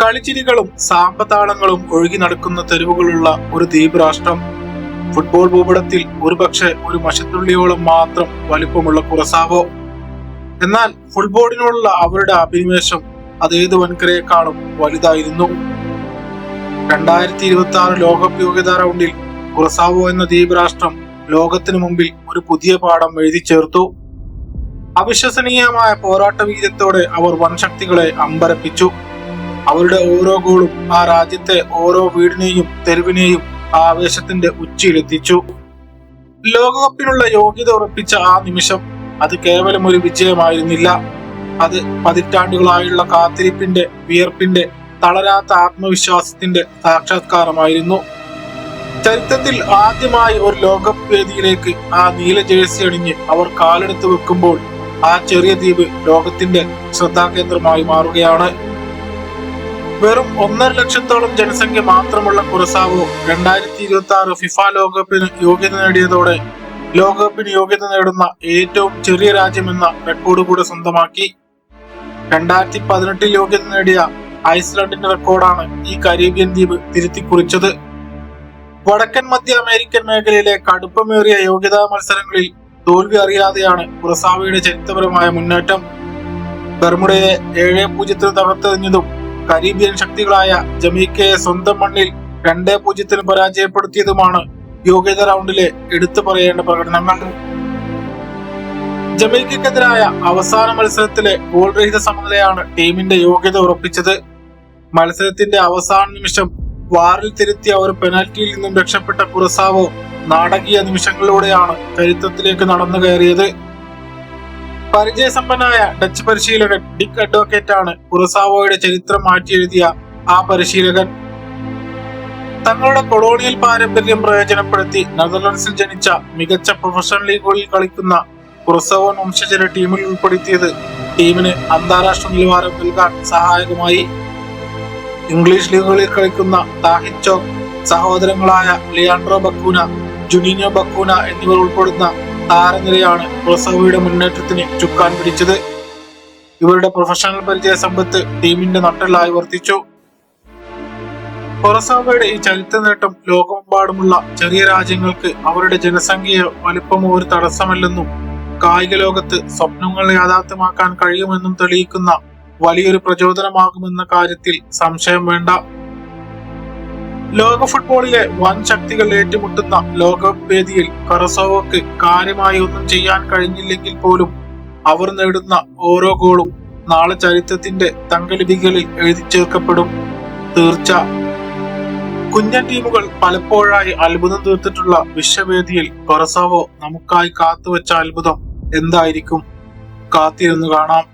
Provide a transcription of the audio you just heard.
കളിച്ചിരികളും സാമ്പത്താളങ്ങളും ഒഴുകി നടക്കുന്ന തെരുവുകളുള്ള ഒരു ദ്വീപ് രാഷ്ട്രം ഫുട്ബോൾ ഭൂപടത്തിൽ ഒരുപക്ഷെ ഒരു മഷത്തുള്ളിയോളം മാത്രം വലിപ്പമുള്ള കുറസാവോ? എന്നാൽ ഫുട്ബോളിനോടുള്ള അവരുടെ അഭിനിവേശം അതേത് വൻകരയെക്കാളും വലുതായിരുന്നു. രണ്ടായിരത്തി ഇരുപത്തി ആറ് ലോകകപ്പ് യോഗ്യതാ റൗണ്ടിൽ കുറസാവോ എന്ന ദ്വീപ് രാഷ്ട്രം ലോകത്തിനു മുമ്പിൽ ഒരു പുതിയ പാഠം എഴുതി ചേർത്തു. അവിശ്വസനീയമായ പോരാട്ട വീര്യത്തോടെ അവർ വൻശക്തികളെ അമ്പരപ്പിച്ചു. അവരുടെ ഓരോ ഗോളും ആ രാജ്യത്തെ ഓരോ വീടിനെയും തെരുവിനെയും ആവേശത്തിന്റെ ഉച്ചയിലെത്തിച്ചു ലോകകപ്പിനുള്ള യോഗ്യത ഉറപ്പിച്ച ആ നിമിഷം അത് കേവലം ഒരു വിജയമായിരുന്നില്ല. അത് പതിറ്റാണ്ടുകളായുള്ള കാത്തിരിപ്പിന്റെ വിയർപ്പിന്റെ തളരാത്ത ആത്മവിശ്വാസത്തിന്റെ സാക്ഷാത്കാരമായിരുന്നു. ചരിത്രത്തിൽ ആദ്യമായി ഒരു ലോകകപ്പ് വേദിയിലേക്ക് ആ നീല ജേഴ്സി അണിഞ്ഞ് അവർ കാലെടുത്ത് വെക്കുമ്പോൾ ആ ചെറിയ ദ്വീപ് ലോകത്തിന്റെ ശ്രദ്ധാകേന്ദ്രമായി മാറുകയാണ്. വെറും ഒന്നര ലക്ഷത്തോളം ജനസംഖ്യ മാത്രമുള്ള കുറസാവോ രണ്ടായിരത്തി ഇരുപത്തി ആറ് ഫിഫ ലോകകപ്പിന് യോഗ്യത നേടിയതോടെ ലോകകപ്പിന് യോഗ്യത നേടുന്ന ഏറ്റവും ചെറിയ രാജ്യമെന്ന റെക്കോർഡ് കൂടെ സ്വന്തമാക്കി. രണ്ടായിരത്തി പതിനെട്ടിൽ യോഗ്യത നേടിയ ഐസ്ലാൻഡിന്റെ റെക്കോർഡാണ് ഈ കരീബിയൻ ദ്വീപ് തിരുത്തി കുറിച്ചത് വടക്കൻ മധ്യ അമേരിക്കൻ മേഖലയിലെ കടുപ്പമേറിയ യോഗ്യതാ മത്സരങ്ങളിൽ തോൽവി അറിയാതെയാണ് കുറസാവയുടെ ചരിത്രപരമായ മുന്നേറ്റം. ബർമുഡയെ ഏഴ് പൂജ്യത്തിന് തകർത്തെറിഞ്ഞതും കരീബിയൻ ശക്തികളായ ജമീക്കയെ സ്വന്തം മണ്ണിൽ രണ്ടേ പൂജ്യത്തിന് പരാജയപ്പെടുത്തിയതുമാണ് യോഗ്യത റൗണ്ടിലെ എടുത്തു പറയേണ്ട പ്രകടനങ്ങൾ. ജമൈക്കക്കെതിരായ അവസാന മത്സരത്തിലെ ഗോൾ രഹിത സമനിലയാണ് ടീമിന്റെ യോഗ്യത ഉറപ്പിച്ചത്. മത്സരത്തിന്റെ അവസാന നിമിഷം വാറിൽ തിരുത്തിയ ഒരു പെനാൽറ്റിയിൽ നിന്നും രക്ഷപ്പെട്ട കുറസാവോ നാടകീയ നിമിഷങ്ങളിലൂടെയാണ് ചരിത്രത്തിലേക്ക് നടന്നു കയറിയത്. പരിചയസമ്പന്നനായ ഡച്ച് പരിശീലകൻ ഡിക് അഡ്വക്കേറ്റ് ആണ് കുറസാവോയുടെ ചരിത്രം മാറ്റിയെഴുതിയ ആ പരിശീലകൻ. തങ്ങളുടെ കൊളോണിയൽ പാരമ്പര്യം പ്രയോജനപ്പെടുത്തി നെതർലൻഡ്സിൽ ജനിച്ച മികച്ച പ്രൊഫഷണൽ ലീഗുകളിൽ കളിക്കുന്ന കുറസവോൻ വംശജരെ ടീമിൽ ഉൾപ്പെടുത്തിയത് ടീമിന് അന്താരാഷ്ട്ര നിലവാരം നൽകാൻ സഹായകമായി. ഇംഗ്ലീഷ് ലീഗുകളിൽ കളിക്കുന്ന താഹിത് ചോക് സഹോദരങ്ങളായ ലിയാൻഡ്രോ ബക്കൂന ജുനീനോ ബക്കൂന എന്നിവർ ഉൾപ്പെടുന്ന താരനിരയാണ് കൊസോവോയുടെ മുന്നേറ്റത്തിന് ചുക്കാൻ പിടിച്ചത്. ഇവരുടെ പ്രൊഫഷണൽ പരിചയ സമ്പത്ത് ടീമിന്റെ നട്ടലായി വർത്തിച്ചു കൊറസോവയുടെ ഈ ചരിത്ര നേട്ടം ലോകമെമ്പാടുമുള്ള ചെറിയ രാജ്യങ്ങൾക്ക് അവരുടെ ജനസംഖ്യയോ വലിപ്പമോ ഒരു തടസ്സമല്ലെന്നും കായിക ലോകത്ത് സ്വപ്നങ്ങൾ യാഥാർത്ഥ്യമാക്കാൻ കഴിയുമെന്നും തെളിയിക്കുന്ന വലിയൊരു പ്രചോദനമാകുമെന്ന കാര്യത്തിൽ സംശയം വേണ്ട. ലോക ഫുട്ബോളിലെ വൻ ശക്തികൾ ഏറ്റുമുട്ടുന്ന ലോകകപ്പ് വേദിയിൽ കറസോവക്ക് കാര്യമായി ഒന്നും ചെയ്യാൻ കഴിഞ്ഞില്ലെങ്കിൽ പോലും അവർ നേടുന്ന ഓരോ ഗോളും നാളെ ചരിത്രത്തിന്റെ തങ്കലിപികളിൽ എഴുതി ചേർക്കപ്പെടും. തീർച്ച. കുഞ്ഞൻ ടീമുകൾ പലപ്പോഴായി അത്ഭുതം തീർത്തിട്ടുള്ള വിശ്വവേദിയിൽ കൊറസാവോ നമുക്കായി കാത്തുവച്ച അത്ഭുതം എന്തായിരിക്കും? കാത്തിരുന്നു കാണാം.